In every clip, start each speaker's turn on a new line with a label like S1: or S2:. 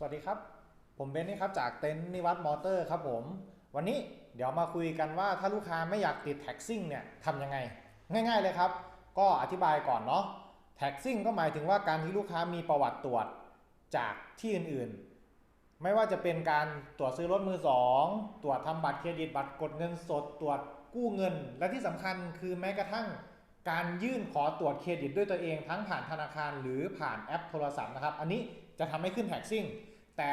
S1: สวัสดีครับ ผมเบนนี่ครับจากเต็นท์นิวัตมอเตอร์ครับผม วันนี้เดี๋ยวมาคุยกันว่าถ้าลูกค้าไม่อยากติดแท็กซิ่งเนี่ยทำยังไง ง่ายๆเลยครับ ก็อธิบายก่อนเนาะแท็กซิ่งก็หมายถึงว่าการที่ลูกค้ามีประวัติตรวจจากที่อื่นๆ ไม่ว่าจะเป็นการตรวจซื้อรถมือสองตรวจทำบัตรเครดิตบัตรกดเงินสด ตรวจกู้เงิน และที่สำคัญคือแม้กระทั่งการยื่นขอตรวจเครดิตด้วยตัวเองทั้งผ่านธนาคารหรือผ่านแอปโทรศัพท์นะครับ อันนี้ จะทำให้ขึ้นแท็กซิ่ง แต่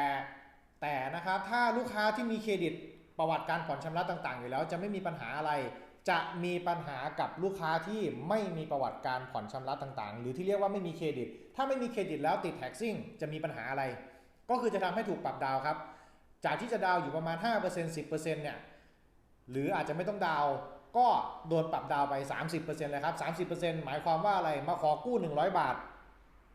S1: แต่นะครับถ้าลูกค้าที่มีเครดิตประวัติการผ่อนชำระต่างๆ อยู่แล้ว จะไม่มีปัญหาอะไร จะมีปัญหากับลูกค้าที่ไม่มีประวัติการผ่อนชำระต่างๆ หรือที่เรียกว่าไม่มีเครดิต ถ้าไม่มีเครดิตแล้วติดแท็กซิ่งจะมีปัญหาอะไร ก็คือจะทำให้ถูกปรับดาวครับ จากที่จะดาวอยู่ประมาณ 5% 10%เนี่ยหรืออาจจะไม่ต้องดาวก็โดนปรับดาวไป 30%เลยครับ 30%หมายความว่าอะไรมาขอกู้ 100 บาท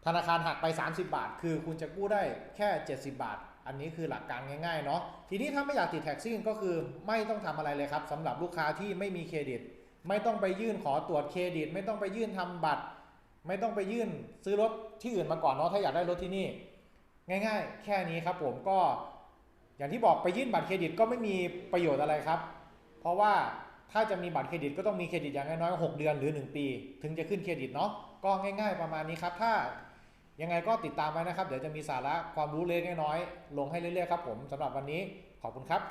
S1: ธนาคารหักไป 30 บาท คือคุณจะกู้ได้แค่ 70 บาท อันนี้คือหลักการง่ายๆเนาะทีนี้ถ้าไม่อยากติดแท็กซี่ก็คือไม่ต้องทำอะไรเลยครับสำหรับลูกค้าที่ไม่มีเครดิต ไม่ต้องไปยื่นขอตรวจเครดิต ไม่ต้องไปยื่นทำบัตร ไม่ต้องไปยื่นซื้อรถที่อื่นมาก่อนเนาะถ้าอยากได้รถที่นี่ ง่าย ๆ แค่นี้ครับผมก็อย่างที่บอกไปยื่นบัตรเครดิตก็ไม่มีประโยชน์อะไรครับ เพราะว่าถ้าจะมีบัตรเครดิตก็ต้องมีเครดิตอย่างน้อยๆ6เดือนหรือ 1 ปี ถึงจะขึ้นเครดิตเนาะก็ง่าย ๆ ประมาณนี้ครับถ้า ยังไงก็ติดตามไว้นะครับ เดี๋ยวจะมีสาระความรู้เล็กน้อยลงให้เรื่อยๆครับผมสำหรับวันนี้ขอบคุณครับ